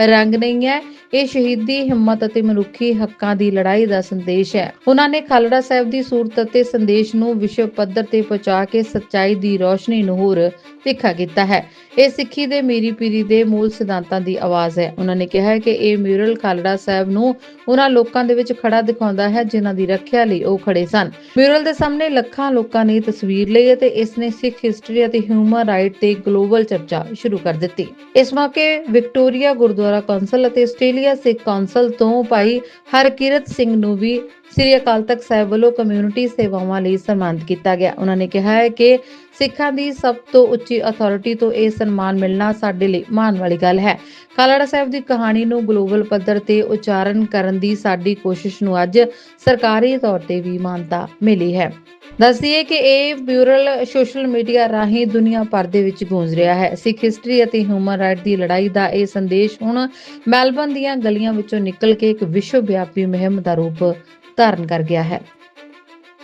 ਰੰਗ ਨਹੀਂ ਹੈ। ਇਹ ਸ਼ਹੀਦੀ ਹਿੰਮਤ ਅਤੇ ਮਨੁੱਖੀ ਹੱਕਾਂ ਦੀ ਲੜਾਈ ਦਾ ਸੰਦੇਸ਼ ਹੈ। ਉਹਨਾਂ ਨੇ ਖਾਲੜਾ ਸਾਹਿਬ ਦੀ ਸੂਰਤ ਅਤੇ ਸੰਦੇਸ਼ ਨੂੰ ਵਿਸ਼ਵ ਪੱਧਰ ਤੇ ਪਹੁੰਚਾ ਕੇ ਸੱਚਾਈ ਦੀ ਰੋਸ਼ਨੀ ਨੂੰ ਹੋਰ ਤਿੱਖਾ ਕੀਤਾ ਹੈ। ਇਹ ਸਿੱਖੀ ਦੇ ਮੀਰੀ ਪੀਰੀ ਦੇ ਮੂਲ ਸਿਧਾਂਤਾਂ ਦੀ ਆਵਾਜ਼ ਹੈ। ਉਹਨਾਂ ਨੇ ਕਿਹਾ ਕਿ ਇਹ ਮਿਊਰਲ ਖਾਲੜਾ ਸਾਹਿਬ ਨੂੰ ਉਹਨਾਂ ਲੋਕਾਂ ਦੇ ਵਿੱਚ ਖੜਾ ਦਿਖਾਉਂਦਾ ਹੈ ਜਿਨ੍ਹਾਂ ਦੀ ਰੱਖਿਆ ਲਈ ਉਹ ਖੜੇ ਸਨ। ਮਿਊਰਲ ਦੇ ਸਾਹਮਣੇ ਲੱਖਾਂ ਲੋਕਾਂ ਨੇ ਤਸਵੀਰ ਲਈ ਅਤੇ ਇਸ ਨੇ ਸਿੱਖ ਹਿਸਟਰੀ ਅਤੇ ਹਿਊਮਨ ਰਾਈਟ ਤੇ ਗਲੋਬਲ ਚਰਚਾ ਸ਼ੁਰੂ ਕਰ ਦਿੱਤੀ। ਇਸ ਮੌਕੇ ਵਿਕਟੋਰੀਆ ਗੁਰਦੁਆਰਾ ਕੌਂਸਲ ਅਤੇ ਆਸਟ੍ਰੇਲੀਆ ਸਿੱਖ ਕੌਂਸਲ ਤੋਂ ਭਾਈ ਹਰਕਿਰਤ ਸਿੰਘ ਨੂੰ ਵੀ ਸ੍ਰੀ ਅਕਾਲ ਤਖਤ ਸਾਹਿਬ ਵੱਲੋਂ ਕਮਿਊਨਿਟੀ ਸੇਵਾਵਾਂ ਲਈ ਸਨਮਾਨਿਤ ਕੀਤਾ ਗਿਆ। ਉਹਨਾਂ ਨੇ ਕਿਹਾ ਹੈ ਕਿ ਸਿੱਖਾਂ ਦੀ ਸਭ ਤੋਂ ਉੱਚੀ ਅਥਾਰਟੀ ਤੋਂ ਇਹ ਸਨਮਾਨ ਮਿਲਣਾ ਸਾਡੇ ਲਈ ਮਾਣ ਵਾਲੀ ਗੱਲ ਹੈ। ਖਾਲੜਾ ਸਾਹਿਬ ਦੀ ਕਹਾਣੀ ਨੂੰ ਗਲੋਬਲ ਪੱਧਰ ਤੇ ਉਚਾਰਨ ਕਰਨ ਦੀ ਸਾਡੀ ਕੋਸ਼ਿਸ਼ ਨੂੰ ਅੱਜ ਸਰਕਾਰੀ ਤੌਰ ਤੇ ਵੀ ਮਾਨਤਾ ਮਿਲੀ ਹੈ। ਦੱਸਦੀਏ ਕਿ ਇਹ ਬਿਊਰਲ ਸੋਸ਼ਲ ਮੀਡੀਆ ਰਾਹੀਂ ਦੁਨੀਆ ਭਰ ਦੇ ਵਿੱਚ ਗੂੰਜ ਰਿਹਾ ਹੈ। ਸਿੱਖ ਹਿਸਟਰੀ ਅਤੇ ਹਿਊਮਨ ਰਾਈਟ ਦੀ ਲੜਾਈ ਦਾ ਇਹ ਸੰਦੇਸ਼ ਹੁਣ ਮੈਲਬਨ ਦੀਆਂ ਗਲੀਆਂ ਵਿੱਚੋਂ ਨਿਕਲ ਕੇ ਇੱਕ ਵਿਸ਼ਵ ਵਿਆਪੀ ਮੁਹਿੰਮ ਦਾ ਰੂਪ ਧਾਰਨ ਕਰ ਗਿਆ ਹੈ।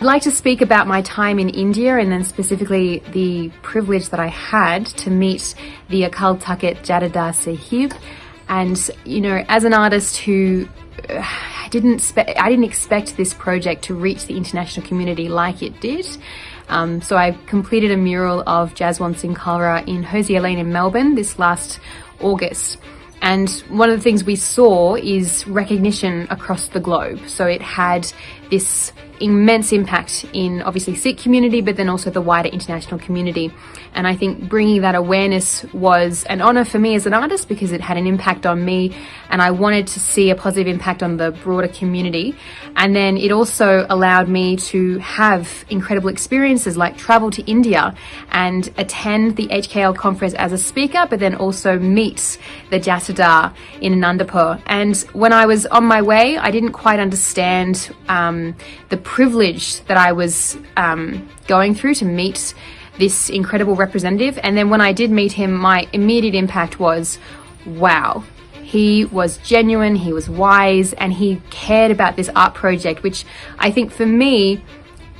I'd like to speak about my time in India and then specifically the privilege that I had to meet the Akal Takht Jadadar Sahib. And, you know, as an artist who uh, didn't spe- I didn't expect this project to reach the international community like it did. Um, so I completed a mural of Jaswant Singh Kalra in Hosier Lane in Melbourne this last August. And one of the things we saw is recognition across the globe. So it had this immense impact in obviously Sikh community, but then also the wider international community. And I think bringing that awareness was an honor for me as an artist because it had an impact on me and I wanted to see a positive impact on the broader community. And then it also allowed me to have incredible experiences like travel to India and attend the HKL conference as a speaker, but then also meet the Jatadar in Anandapur. And when I was on my way, I didn't quite understand um, the privilege that I was um, going through to meet this incredible representative. And then when I did meet him, my immediate impact was wow. He was genuine, he was wise, and he cared about this art project, which I think for me,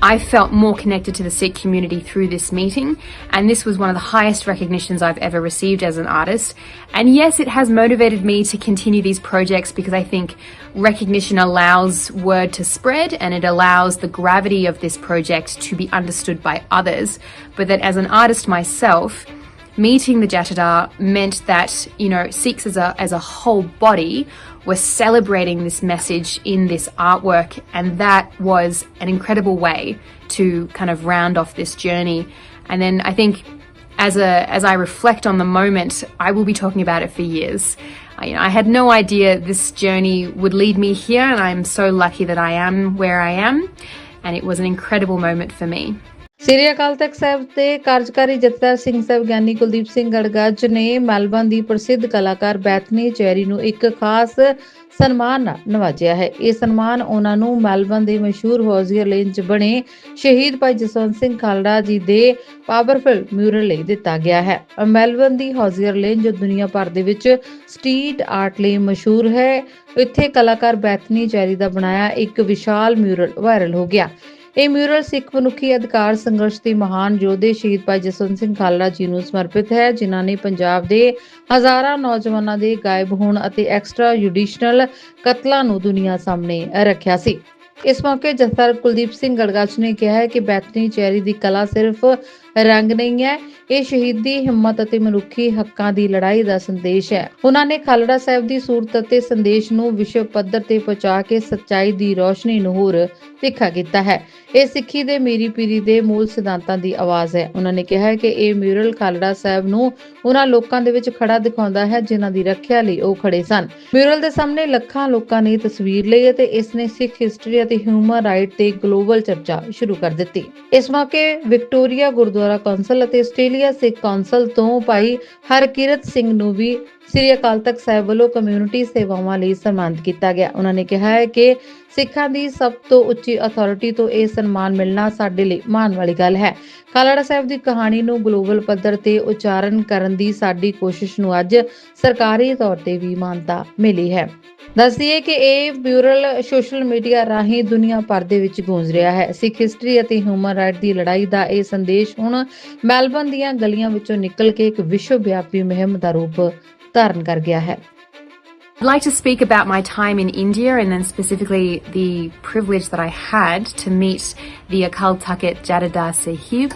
I felt more connected to the Sikh community through this meeting, and this was one of the highest recognitions I've ever received as an artist. And yes, it has motivated me to continue these projects because I think recognition allows word to spread and it allows the gravity of this project to be understood by others. But that as an artist myself, meeting the Jatadar meant that, you know, Sikhs as a, as a whole body were celebrating this message in this artwork. And that was an incredible way to kind of round off this journey. And then I think as a as I reflect on the moment, I will be talking about it for years I, you know, I had no idea this journey would lead me here, and I'm so lucky that I am where I am. And it was an incredible moment for me.
ਸ੍ਰੀ ਅਕਾਲ ਤਖਤ ਸਾਹਿਬ ਤੇ ਕਾਰਜਕਾਰੀ ਜਥੇਦਾਰ ਸਿੰਘ ਸਾਹਿਬ ਗਿਆਨੀ ਕੁਲਦੀਪ ਸਿੰਘ ਗੜਗੱਜ ਨੇ Melbourne ਦੀ ਪ੍ਰਸਿੱਧ ਕਲਾਕਾਰ ਬੈਥਨੀ cherry ਨੂੰ ਇੱਕ ਖਾਸ ਸਨਮਾਨ ਨਾਲ ਨਵਾਜਿਆ ਹੈ। ਇਹ ਸਨਮਾਨ ਉਹਨਾਂ ਨੂੰ ਮੈਲਬਨ ਦੇ ਮਸ਼ਹੂਰ ਹੌਜ਼ੀਅਰ ਲੇਨ 'ਚ ਬਣੇ ਸ਼ਹੀਦ ਭਾਈ ਜਸਵੰਤ ਸਿੰਘ ਖਾਲੜਾ ਜੀ ਦੇ ਪਾਵਰਫੁਲ ਮਿਊਰਲ ਲਈ ਦਿੱਤਾ ਗਿਆ ਹੈ। ਮੈਲਬਨ ਦੀ ਹੌਜ਼ੀਅਰ ਲੇਨ ਜੋ ਦੁਨੀਆ ਭਰ ਦੇ ਵਿੱਚ ਸਟਰੀਟ ਆਰਟ ਲਈ ਮਸ਼ਹੂਰ ਹੈ, ਇੱਥੇ ਕਲਾਕਾਰ ਬੈਥਨੀ ਚੈਰੀ ਦਾ ਬਣਾਇਆ ਇੱਕ ਵਿਸ਼ਾਲ ਮਿਊਰਲ ਵਾਇਰਲ ਹੋ ਗਿਆ। ਇਹ ਮਿਊਰਲ ਸਿੱਖ ਮਨੁੱਖੀ ਅਧਿਕਾਰ ਸੰਘਰਸ਼ ਦੇ ਮਹਾਨ ਯੋਧੇ ਸ਼ਹੀਦ ਭਾਈ ਜਸਵੰਤ ਸਿੰਘ ਖਾਲੜਾ ਜੀ ਨੂੰ ਸਮਰਪਿਤ ਹੈ, ਜਿਨ੍ਹਾਂ ਨੇ ਪੰਜਾਬ ਦੇ ਹਜ਼ਾਰਾਂ ਨੌਜਵਾਨਾਂ ਦੇ ਗਾਇਬ ਹੋਣ ਅਤੇ ਐਕਸਟਰਾ ਜੁਡੀਸ਼ਨਲ ਕਤਲਾਂ ਨੂੰ ਦੁਨੀਆ ਸਾਹਮਣੇ ਰੱਖਿਆ ਸੀ। ਇਸ ਮੌਕੇ ਜਥੇਦਾਰ ਕੁਲਦੀਪ ਸਿੰਘ ਗੜਗਾਚ ਨੇ ਕਿਹਾ ਹੈ ਕਿ ਬੈਤਨੀ ਚੈਰੀ ਦੀ ਕਲਾ ਸਿਰਫ ਰੰਗ ਨਹੀਂ ਹੈ। ਇਹ ਸ਼ਹੀਦੀ ਹਿੰਮਤ ਅਤੇ ਮਨੁੱਖੀ ਹੱਕਾਂ ਦੀ ਲੜਾਈ ਦਾ ਸੰਦੇਸ਼ ਹੈ। ਉਹਨਾਂ ਨੇ ਖਾਲੜਾ ਸਾਹਿਬ ਦੀ ਸੂਰਤ ਅਤੇ ਸੰਦੇਸ਼ ਨੂੰ ਵਿਸ਼ਵ ਪੱਧਰ ਤੇ ਪਹੁੰਚਾ ਕੇ ਸੱਚਾਈ ਦੀ ਰੋਸ਼ਨੀ ਨੂੰ ਹੋਰ ਤਿੱਖਾ ਕੀਤਾ ਹੈ। ਇਹ ਸਿੱਖੀ ਦੇ ਮੀਰੀ ਪੀਰੀ ਦੇ ਮੂਲ ਸਿਧਾਂਤਾਂ ਦੀ ਆਵਾਜ਼ ਹੈ। ਉਹਨਾਂ ਨੇ ਕਿਹਾ ਕਿ ਇਹ ਮਿਊਰਲ ਖਾਲੜਾ ਸਾਹਿਬ ਨੂੰ ਉਹਨਾਂ ਲੋਕਾਂ ਦੇ ਵਿੱਚ ਖੜਾ ਦਿਖਾਉਂਦਾ ਹੈ ਜਿਨ੍ਹਾਂ ਦੀ ਰੱਖਿਆ ਲਈ ਉਹ ਖੜੇ ਸਨ। ਮਿਊਰਲ ਦੇ ਸਾਹਮਣੇ ਲੱਖਾਂ ਲੋਕਾਂ ਨੇ ਤਸਵੀਰ ਲਈ ਅਤੇ ਇਸ ਨੇ ਸਿੱਖ ਹਿਸਟਰੀ ਅਤੇ ਹਿਊਮਨ ਰਾਈਟ ਤੇ ਗਲੋਬਲ ਚਰਚਾ ਸ਼ੁਰੂ ਕਰ ਦਿੱਤੀ। ਇਸ ਮੌਕੇ ਵਿਕਟੋਰੀਆ ਗੁਰਦੁਆਰਾ ਕੌਂਸਲ ਅਤੇ ਆਸਟ੍ਰੇਲੀਆ ਸਿੱਖ ਕੌਂਸਲ ਤੋਂ ਭਾਈ ਹਰਕਿਰਤ ਸਿੰਘ ਨੂੰ ਵੀ ਸ੍ਰੀ ਅਕਾਲ ਤਖਤ ਸਾਹਿਬ ਵੱਲੋਂ ਕਮਿਊਨਿਟੀ ਸੇਵਾਵਾਂ ਲਈ ਸਨਮਾਨਿਤ ਕੀਤਾ ਗਿਆ। ਉਹਨਾਂ ਨੇ ਕਿਹਾ ਹੈ ਕਿ ਸਿੱਖਾਂ ਦੀ ਸਭ ਤੋਂ ਉੱਚੀ ਅਥਾਰਟੀ ਤੋਂ ਇਹ ਸਨਮਾਨ ਮਿਲਣਾ ਸਾਡੇ ਲਈ ਮਾਣ ਵਾਲੀ ਗੱਲ ਹੈ। ਖਾਲੜਾ ਸਾਹਿਬ ਦੀ ਕਹਾਣੀ ਨੂੰ ਗਲੋਬਲ ਪੱਧਰ ਤੇ ਉਚਾਰਨ ਕਰਨ ਦੀ ਸਾਡੀ ਕੋਸ਼ਿਸ਼ ਨੂੰ ਅੱਜ ਸਰਕਾਰੀ ਤੌਰ ਤੇ ਵੀ ਮਾਨਤਾ ਮਿਲੀ ਹੈ। ਦੱਸਦੀਏ ਕਿ ਇਹ ਬਿਊਰਲ ਸੋਸ਼ਲ ਮੀਡੀਆ ਰਾਹੀਂ ਦੁਨੀਆ ਭਰ ਦੇ ਵਿੱਚ ਗੂੰਜ ਰਿਹਾ ਹੈ। ਸਿੱਖ ਹਿਸਟਰੀ ਅਤੇ ਹਿਊਮਨ ਰਾਈਟ ਦੀ ਲੜਾਈ ਦਾ ਇਹ ਸੰਦੇਸ਼ ਹੁਣ ਮੈਲਬਨ ਦੀਆਂ ਗਲੀਆਂ ਵਿੱਚੋਂ ਨਿਕਲ ਕੇ ਇੱਕ ਵਿਸ਼ਵ ਵਿਆਪੀ ਮੁਹਿੰਮ ਦਾ ਰੂਪ ਧਾਰਨ ਕਰ ਗਿਆ ਹੈ
I'd like to speak about my time in India and then specifically the privilege that I had to meet the Akal Takht Jadadar Sahib.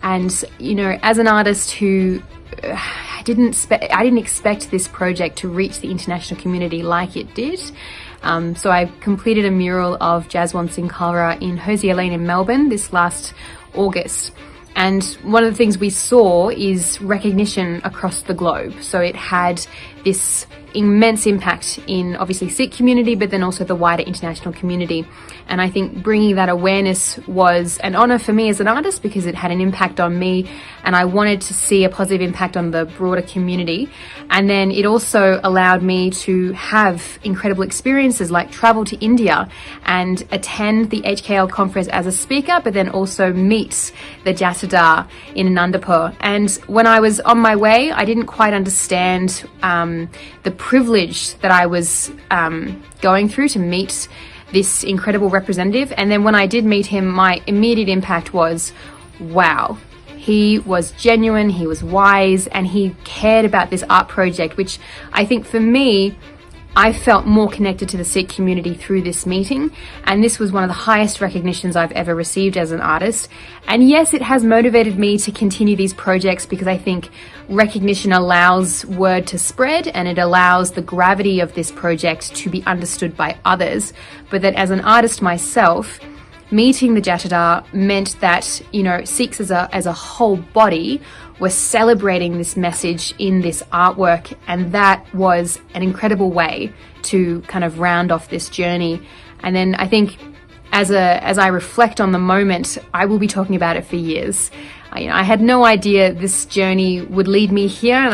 And, you know, as an artist who uh, didn't spe- I didn't expect this project to reach the international community like it did. Um, so I completed a mural of Jaswant Singh Kalra in Hosier Lane in Melbourne this last August. And one of the things we saw is recognition across the globe. So it had this immense impact in obviously Sikh community, but then also the wider international community. And I think bringing that awareness was an honor for me as an artist because it had an impact on me and I wanted to see a positive impact on the broader community. And then it also allowed me to have incredible experiences like travel to India and attend the HKL conference as a speaker, but then also meet the Jatadar in Anandapur. And when I was on my way, I didn't quite understand um, the privilege that I was um, going through to meet this incredible representative. And then when I did meet him, my immediate impact was wow. He was genuine, he was wise, and he cared about this art project, which I think for me, I felt more connected to the Sikh community through this meeting, and this was one of the highest recognitions I've ever received as an artist. And yes, it has motivated me to continue these projects because I think recognition allows word to spread and it allows the gravity of this project to be understood by others. But that as an artist myself, meeting the Jatadar meant that, you know, Sikhs as a, as a whole body were celebrating this message in this artwork. And that was an incredible way to kind of round off this journey. And then I think as a as I reflect on the moment, I will be talking about it for years. I, you know, I had no idea this journey would lead me here. And